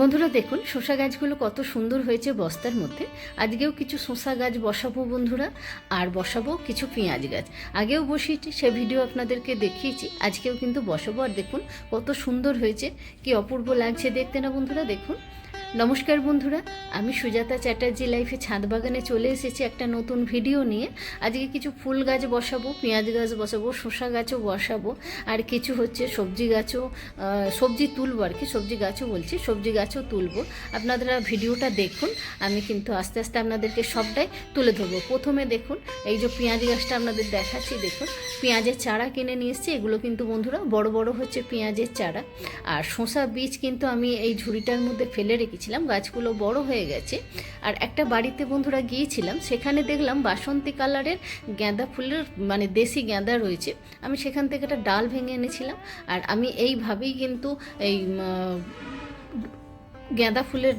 বন্ধুরা দেখুন, শসা গাছগুলো কত সুন্দর হয়েছে বস্তার মধ্যে। আজকেও কিছু শসা গাছ বসাবো বন্ধুরা, আর বসাবো কিছু পেঁয়াজ গাছ। আগেও বসিয়েছি, সে ভিডিও আপনাদেরকে দেখিয়েছি, আজকেও কিন্তু বসাবো। আর দেখুন, কত সুন্দর হয়েছে, কি অপূর্ব লাগছে দেখতে না বন্ধুরা, দেখুন। নমস্কার বন্ধুরা, আমি সুজাতা চ্যাটার্জি লাইফে ছাদ বাগানে চলে এসেছি একটা নতুন ভিডিও নিয়ে। আজকে কিছু ফুল গাছ বসাবো, পেঁয়াজ গাছ বসাবো, শসা গাছও বসাবো, আর কিছু হচ্ছে সবজি গাছও সবজি তুলবো আর কি, সবজি গাছও বলছি, সবজি গাছও তুলবো। আপনারা ভিডিওটা দেখুন, আমি কিন্তু আস্তে আস্তে আপনাদেরকে সবটাই তুলে ধরবো। প্রথমে দেখুন, এই যে পেঁয়াজ গাছটা আপনাদের দেখাচ্ছি, দেখুন, পেঁয়াজের চারা কিনে নিয়ে এসেছি, এগুলো কিন্তু বন্ধুরা বড় বড় হচ্ছে পেঁয়াজের চারা। আর শসা বীজ কিন্তু আমি এই ঝুড়িটার মধ্যে ফেলে রেখেছিলাম গাছগুলো বড় হয়ে গেছে। আর একটা বাড়িতে বন্ধুরা গিয়েছিলাম, সেখানে দেখলাম বাসন্তী কালারের গাঁদা ফুলের মানে দেশি গাঁদা রয়েছে। আমি সেখান থেকে একটা ডাল ভেঙে এনেছিলাম। আর আমি এইভাবেই কিন্তু এই গাঁদা ফুলের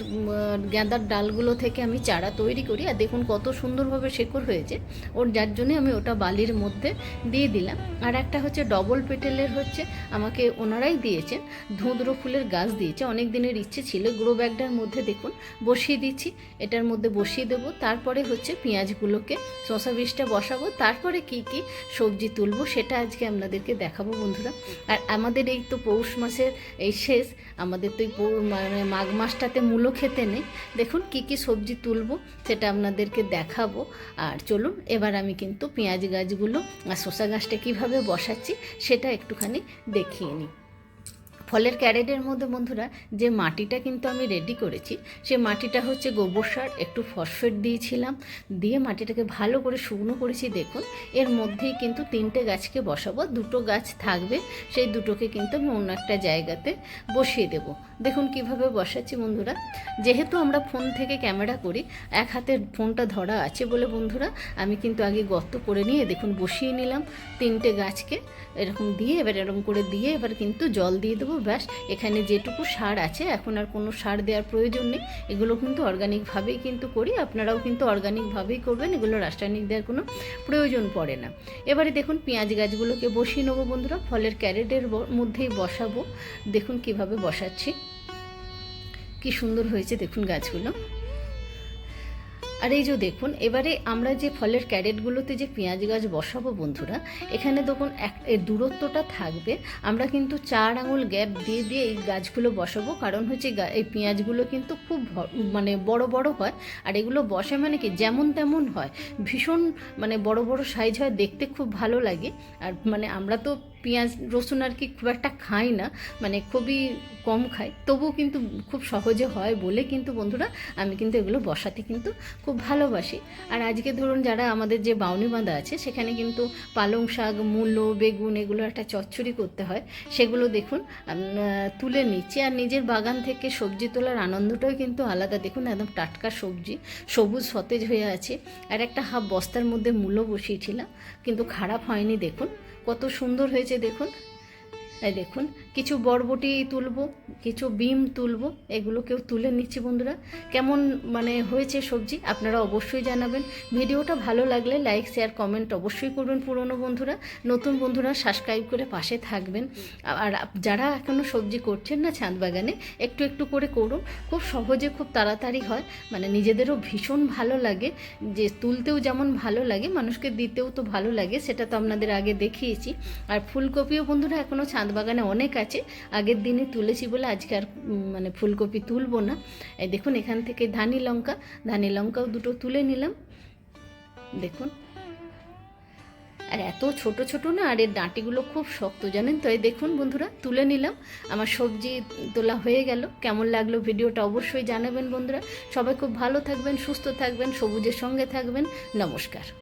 গাঁদার ডালগুলো থেকে আমি চারা তৈরি করি। আর দেখুন কত সুন্দরভাবে শেকড় হয়েছে। ওর যার জন্যে আমি ওটা বালির মধ্যে দিয়ে দিলাম। আর একটা হচ্ছে ডবল পেটেলের হচ্ছে, আমাকে ওনারাই দিয়েছেন। ধুঁদ্র ফুলের গাছ দিয়েছে। অনেক দিনের ইচ্ছে ছিল। গ্রো ব্যাগটার মধ্যে দেখুন বসিয়ে দিচ্ছি। এটার মধ্যে বসিয়ে দেবো। তারপরে হচ্ছে পেঁয়াজগুলোকে শশা বীজটা বসাবো। তারপরে কি কি সবজি তুলবো সেটা আজকে আপনাদেরকে দেখাবো বন্ধুরা। আর আমাদের এই তো পৌষ মাসের এই শেষ। আমাদের তো এই মানে মাঘ মাসটাতে মূলো খেতে নেই। দেখুন কি কি সবজি তুলবো, সেটা আপনাদেরকে দেখাবো। আর চলুন, এবার আমি কিন্তু পেঁয়াজ গাছগুলো আর শসা গাছটা কীভাবে বসাচ্ছি, সেটা একটুখানি দেখিয়ে নিই। ফলের ক্যারেটের মধ্যে বন্ধুরা, যে মাটিটা কিন্তু আমি রেডি করেছি, সে মাটিটা হচ্ছে গোবর সার, একটু ফসফেট দিয়েছিলাম, দিয়ে মাটিটাকে ভালো করে শুকনো করেছি। দেখুন, এর মধ্যেই কিন্তু তিনটে গাছকে বসাবো, দুটো গাছ থাকবে, সেই দুটোকে কিন্তু আমি অন্য একটা জায়গাতে বসিয়ে দেব। দেখুন কীভাবে বসাচ্ছি বন্ধুরা, যেহেতু আমরা ফোন থেকে ক্যামেরা করি, এক হাতে ফোনটা ধরা আছে বলে বন্ধুরা, আমি কিন্তু আগে গর্ত করে নিয়ে, দেখুন বসিয়ে নিলাম তিনটে গাছকে, এরকম দিয়ে, এবার এরকম করে দিয়ে, এবার কিন্তু জল দিয়ে দেবো ব্যাস, এখানে যেটুকু সার আছে, এখন আর কোনো সার দেওয়ার প্রয়োজন নেই। এগুলো কিন্তু অর্গানিকভাবেই কিন্তু করি, আপনারাও কিন্তু অর্গানিকভাবেই করবেন, এগুলো রাসায়নিক দেওয়ার কোনো প্রয়োজন পড়ে না। এবারে দেখুন, পেঁয়াজ গাছগুলোকে বসিয়ে নেব বন্ধুরা, ফলের ক্যারেটের মধ্যেই বসাবো। দেখুন কীভাবে বসাচ্ছি। কি সুন্দর হয়েছে দেখুন গাছগুলো। আর এই যে দেখুন, এবারে আমরা যে ফলের ক্যারেটগুলোতে যে পেঁয়াজ গাছ বসাবো বন্ধুরা, এখানে দেখুন এক এর দূরত্বটা থাকবে। আমরা কিন্তু চার আঙুল গ্যাপ দিয়ে দিয়ে এই গাছগুলো বসাবো। কারণ হচ্ছে এই পেঁয়াজগুলো কিন্তু খুব মানে বড় বড় হয়। আর এগুলো বসে মানে কি, যেমন তেমন হয়। ভীষণ মানে বড় বড় সাইজ হয়, দেখতে খুব ভালো লাগে। আর মানে আমরা তো পেঁয়াজ রসুন আর কি খুব একটা খাই না মানে খুবই কম খাই। তবুও কিন্তু খুব সহজে হয় বলে কিন্তু বন্ধুরা আমি কিন্তু এগুলো বসাতে কিন্তু খুব ভালোবাসি। আর আজকে ধরুন যারা আমাদের যে বাউনি বাঁধা আছে, সেখানে কিন্তু পালং শাক, মূলো, বেগুন এগুলো একটা চচ্চড়ি করতে হয়। সেগুলো দেখুন তুলে নিচ্ছি আর নিজের বাগান থেকে সবজি তোলার আনন্দটাও কিন্তু আলাদা। দেখুন একদম টাটকা সবজি, সবুজ সতেজ হয়ে আছে। আর একটা হাফ বস্তার মধ্যে মূলো বসিয়েছিলাম, কিন্তু খারাপ হয়নি দেখুন। কত সুন্দর হয়েছে দেখুন। এই দেখুন, কিছু বরবটি তুলবো, কিছু বিম তুলবো, এগুলোকেও তুলে নিচ্ছি বন্ধুরা। কেমন মানে হয়েছে সবজি আপনারা অবশ্যই জানাবেন। ভিডিওটা ভালো লাগলে লাইক, শেয়ার, কমেন্ট অবশ্যই করবেন পুরনো বন্ধুরা। নতুন বন্ধুরা সাবস্ক্রাইব করে পাশে থাকবেন। আর যারা এখনও সবজি করছেন না ছাদ বাগানে, একটু একটু করে করুন। খুব সহজে, খুব তাড়াতাড়ি হয়। মানে নিজেদেরও ভীষণ ভালো লাগে। যে তুলতেও যেমন ভালো লাগে, মানুষকে দিতেও তো ভালো লাগে, সেটা তো আপনাদের আগে দেখিয়েছি। আর ফুলকপিও বন্ধুরা এখনও ছাদ বাগানে অনেক আছে। আগের দিনে তুলেছি বলে আজকে আর মানে ফুলকপি তুলবো না। এই দেখুন এখান থেকে ধানি লঙ্কা, ধানি লঙ্কাও দুটো তুলে নিলাম। দেখুন। আর এত ছোট ছোট না, আর এর ডাঁটিগুলো খুব শক্ত, জানেন তো? এই দেখুন বন্ধুরা, তুলে নিলাম। আমার সবজি তোলা হয়ে গেল। কেমন লাগল ভিডিওটা অবশ্যই জানাবেন বন্ধুরা। সবাই খুব ভালো থাকবেন, সুস্থ থাকবেন, সবুজের সঙ্গে থাকবেন। নমস্কার।